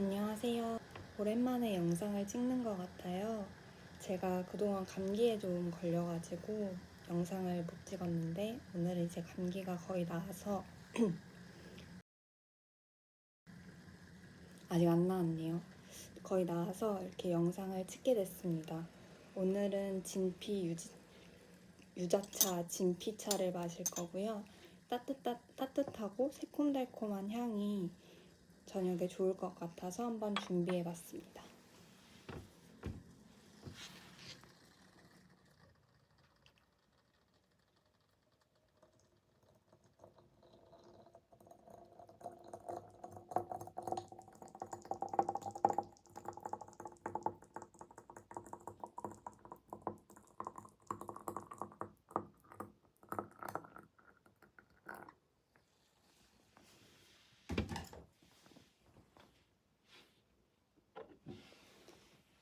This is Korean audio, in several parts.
안녕하세요. 오랜만에 영상을 찍는 것 같아요. 제가 그동안 감기에 좀 걸려가지고 영상을 못 찍었는데 오늘은 이제 감기가 거의 나아서 아직 안 나왔네요. 거의 나아서 이렇게 영상을 찍게 됐습니다. 오늘은 진피 유지, 유자차 진피차를 마실 거고요. 따뜻따, 따뜻하고 새콤달콤한 향이 저녁에 좋을 것 같아서 한번 준비해 봤습니다.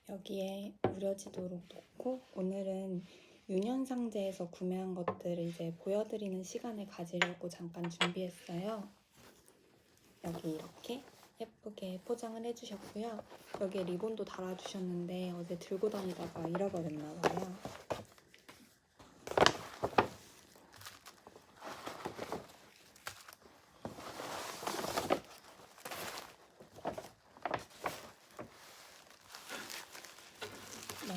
여기에 우려지도록 놓고 오늘은 윤현상제에서 구매한 것들을 이제 보여드리는 시간을 가지려고 잠깐 준비했어요. 여기 이렇게 예쁘게 포장을 해주셨고요. 여기에 리본도 달아주셨는데 어제 들고 다니다가 잃어버렸나 봐요.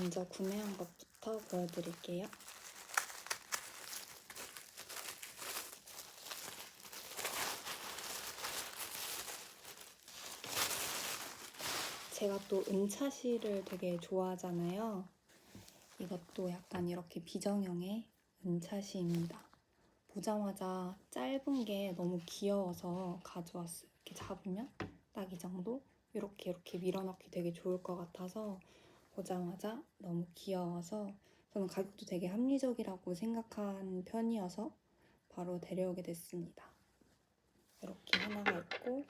먼저 구매한 것부터 보여드릴게요. 제가 또 은차시를 되게 좋아하잖아요. 이것도 약간 이렇게 비정형의 은차시입니다. 보자마자 짧은 게 너무 귀여워서 가져왔어요. 이렇게 잡으면 딱 이 정도? 이렇게 이렇게 밀어넣기 되게 좋을 것 같아서 보자마자 너무 귀여워서 저는 가격도 되게 합리적이라고 생각한 편이어서 바로 데려오게 됐습니다. 이렇게 하나가 있고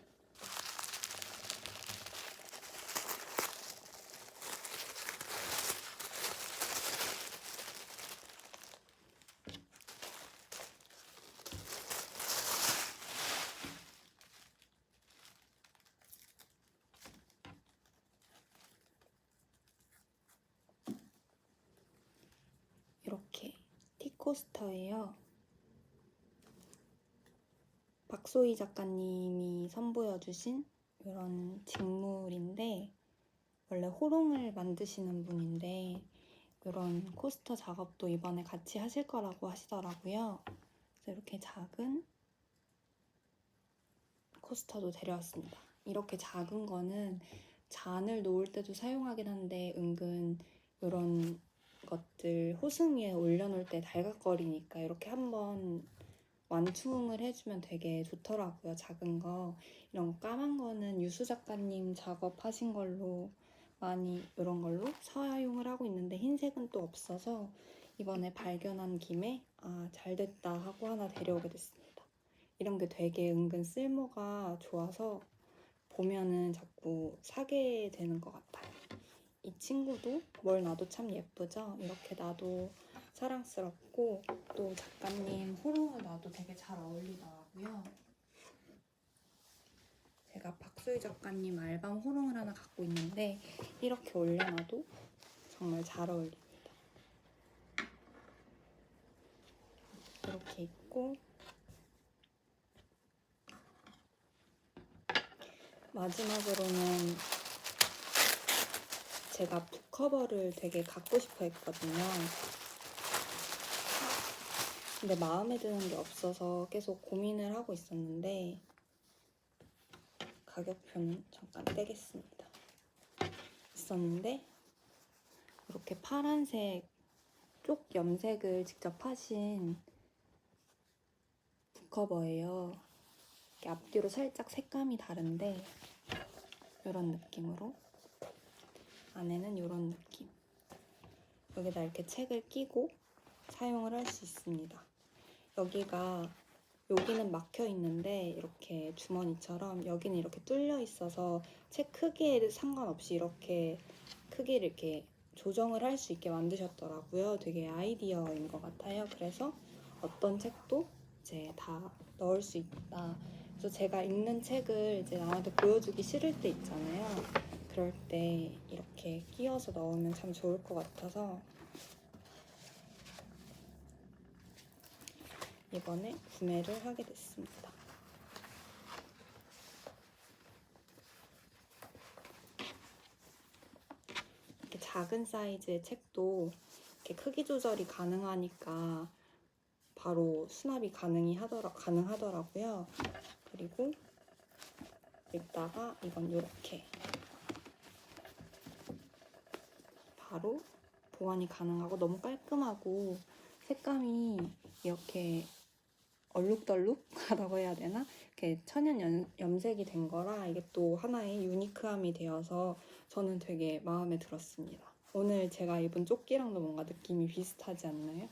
이렇게 티코스터예요. 박소희 작가님이 선보여주신 이런 직물인데 원래 호롱을 만드시는 분인데 이런 코스터 작업도 이번에 같이 하실 거라고 하시더라고요. 그래서 이렇게 작은 코스터도 데려왔습니다. 이렇게 작은 거는 잔을 놓을 때도 사용하긴 한데 은근 이런 것들 호승 위에 올려놓을 때 달각거리니까 이렇게 한번 완충을 해주면 되게 좋더라고요. 작은 거. 이런 거 까만 거는 유수 작가님 작업하신 걸로 많이 이런 걸로 사용을 하고 있는데 흰색은 또 없어서 이번에 발견한 김에 아, 잘 됐다 하고 하나 데려오게 됐습니다. 이런 게 되게 은근 쓸모가 좋아서 보면은 자꾸 사게 되는 것 같아요. 이 친구도 뭘 놔도 참 예쁘죠? 이렇게 놔도 사랑스럽고 또 작가님 호롱을 놔도 되게 잘 어울리더라고요. 제가 박소희 작가님 알밤 호롱을 하나 갖고 있는데 이렇게 올려놔도 정말 잘 어울립니다. 이렇게 있고 마지막으로는 제가 북커버를 되게 갖고 싶어 했거든요. 근데 마음에 드는 게 없어서 계속 고민을 하고 있었는데 가격표는 잠깐 떼겠습니다. 있었는데 이렇게 파란색 쪽 염색을 직접 하신 북커버예요. 이렇게 앞뒤로 살짝 색감이 다른데 이런 느낌으로 안에는 이런 느낌. 여기다 이렇게 책을 끼고 사용을 할 수 있습니다. 여기가 여기는 막혀 있는데 이렇게 주머니처럼 여기는 이렇게 뚫려 있어서 책 크기에 상관없이 이렇게 크기를 이렇게 조정을 할 수 있게 만드셨더라고요. 되게 아이디어인 것 같아요. 그래서 어떤 책도 이제 다 넣을 수 있다 그래서 제가 읽는 책을 이제 남한테 보여주기 싫을 때 있잖아요. 그럴 때 이렇게 끼워서 넣으면 참 좋을 것 같아서 이번에 구매를 하게 됐습니다. 이렇게 작은 사이즈의 책도 이렇게 크기 조절이 가능하니까 바로 수납이 가능이 하더라, 가능하더라고요. 그리고 읽다가 이건 이렇게 바로 보관이 가능하고 너무 깔끔하고 색감이 이렇게 얼룩덜룩하다고 해야 되나? 이렇게 천연 연- 염색이 된 거라 이게 또 하나의 유니크함이 되어서 저는 되게 마음에 들었습니다. 오늘 제가 입은 조끼랑도 뭔가 느낌이 비슷하지 않나요?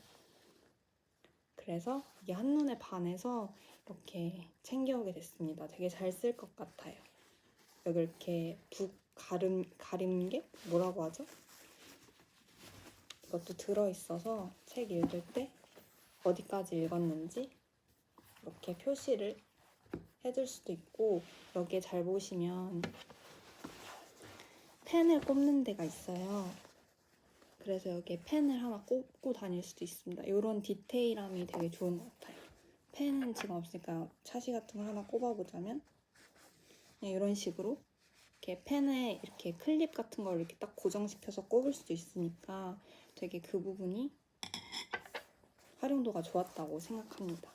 그래서 이게 한눈에 반해서 이렇게 챙겨오게 됐습니다. 되게 잘 쓸 것 같아요. 여기 이렇게 북 가름, 가림개? 뭐라고 하죠? 이것도 들어있어서 책 읽을 때 어디까지 읽었는지 이렇게 표시를 해줄 수도 있고 여기에 잘 보시면 펜을 꼽는 데가 있어요. 그래서 여기에 펜을 하나 꽂고 다닐 수도 있습니다. 이런 디테일함이 되게 좋은 것 같아요. 펜은 지금 없으니까 차시 같은 거 하나 꼽아보자면 이런 식으로 이렇게 펜에 이렇게 클립 같은 걸 이렇게 딱 고정시켜서 꼽을 수도 있으니까 되게 그 부분이 활용도가 좋았다고 생각합니다.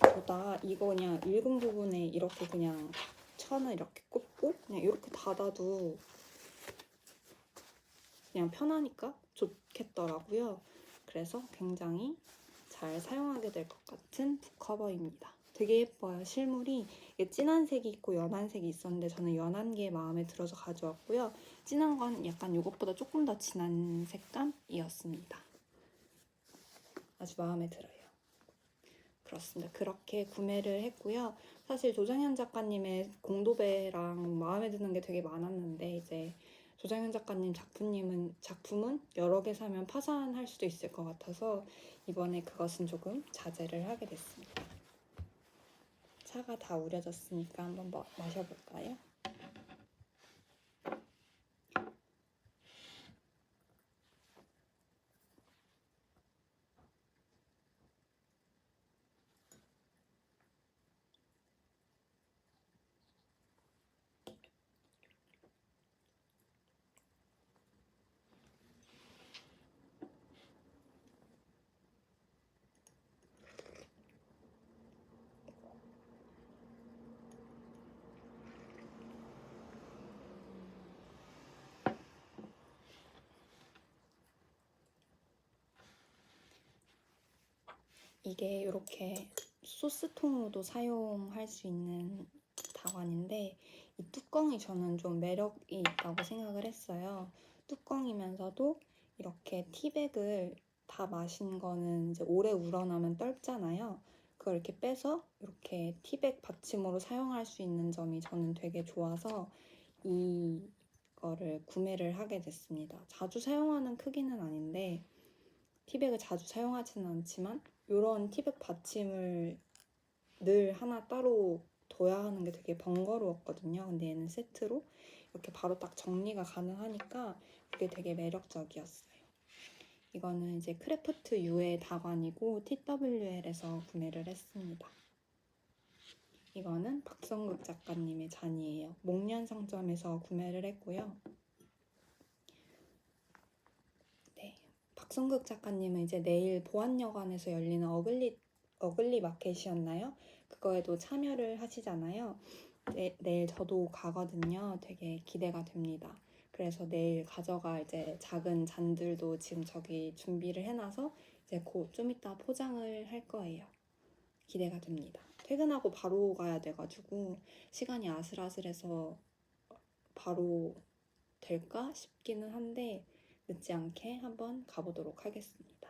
보다 이거 그냥 읽은 부분에 이렇게 그냥 천을 이렇게 꽂고 그냥 이렇게 닫아도 그냥 편하니까 좋겠더라고요. 그래서 굉장히 잘 사용하게 될 것 같은 북커버입니다. 되게 예뻐요. 실물이 진한 색이 있고 연한 색이 있었는데 저는 연한 게 마음에 들어서 가져왔고요. 진한 건 약간 이것보다 조금 더 진한 색감이었습니다. 아주 마음에 들어요. 그렇습니다. 그렇게 구매를 했고요. 사실 조정현 작가님의 공도배랑 마음에 드는 게 되게 많았는데 이제 조정현 작가님 작품님은 작품은 여러 개 사면 파산할 수도 있을 것 같아서 이번에 그것은 조금 자제를 하게 됐습니다. 차가 다 우려졌으니까 한번 마- 마셔볼까요? 이게 이렇게 소스통으로도 사용할 수 있는 다관인데 이 뚜껑이 저는 좀 매력이 있다고 생각을 했어요. 뚜껑이면서도 이렇게 티백을 다 마신 거는 이제 오래 우러나면 떫잖아요. 그걸 이렇게 빼서 이렇게 티백 받침으로 사용할 수 있는 점이 저는 되게 좋아서 이거를 구매를 하게 됐습니다. 자주 사용하는 크기는 아닌데 티백을 자주 사용하지는 않지만 이런 티백 받침을 늘 하나 따로 둬야 하는 게 되게 번거로웠거든요. 근데 얘는 세트로 이렇게 바로 딱 정리가 가능하니까 그게 되게 매력적이었어요. 이거는 이제 크래프트 U의 다관이고 TWL에서 구매를 했습니다. 이거는 박성극 작가님의 잔이에요. 목련 상점에서 구매를 했고요. 네, 박성극 작가님은 이제 내일 보안여관에서 열리는 어글리 어글리 마켓이었나요? 그거에도 참여를 하시잖아요. 네, 내일 저도 가거든요. 되게 기대가 됩니다. 그래서 내일 가져갈 이제 작은 잔들도 지금 저기 준비를 해놔서 이제 곧 좀 이따 포장을 할 거예요. 기대가 됩니다. 퇴근하고 바로 가야 돼가지고 시간이 아슬아슬해서 바로 될까 싶기는 한데 늦지 않게 한번 가보도록 하겠습니다.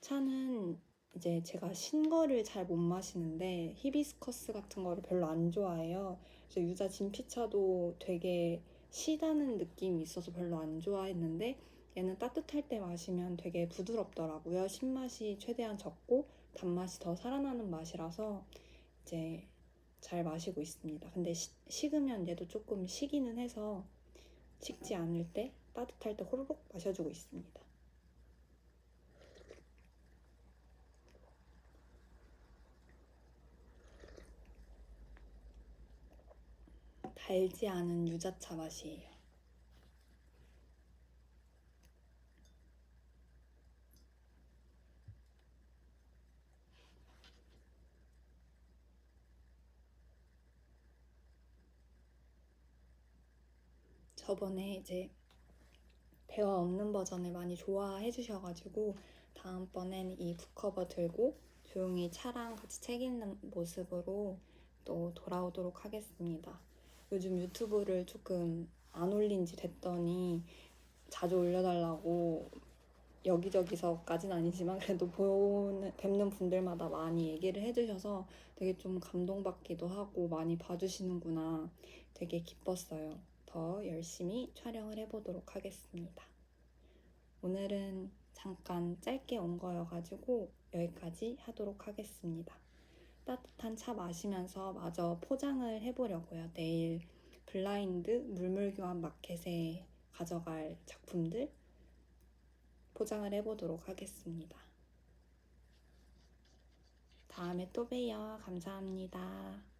차는 이제 제가 신 거를 잘 못 마시는데 히비스커스 같은 거를 별로 안 좋아해요. 그래서 유자 진피차도 되게 시다는 느낌이 있어서 별로 안 좋아했는데 얘는 따뜻할 때 마시면 되게 부드럽더라고요. 신맛이 최대한 적고 단맛이 더 살아나는 맛이라서 이제 잘 마시고 있습니다. 근데 시- 식으면 얘도 조금 시기는 해서 식지 않을 때 따뜻할 때 호로록 마셔주고 있습니다. 달지 않은 유자차 맛이에요. 저번에 이제 대화 없는 버전을 많이 좋아해 주셔가지고 다음번엔 이 북커버 들고 조용히 차랑 같이 책 읽는 모습으로 또 돌아오도록 하겠습니다. 요즘 유튜브를 조금 안 올린 지 됐더니 자주 올려달라고 여기저기서까진 아니지만 그래도 보는, 뵙는 분들마다 많이 얘기를 해주셔서 되게 좀 감동받기도 하고 많이 봐주시는구나 되게 기뻤어요. 더 열심히 촬영을 해보도록 하겠습니다. 오늘은 잠깐 짧게 온 거여가지고 여기까지 하도록 하겠습니다. 따뜻한 차 마시면서 마저 포장을 해보려고요. 내일 블라인드 물물교환 마켓에 가져갈 작품들 포장을 해보도록 하겠습니다. 다음에 또 봬요. 감사합니다.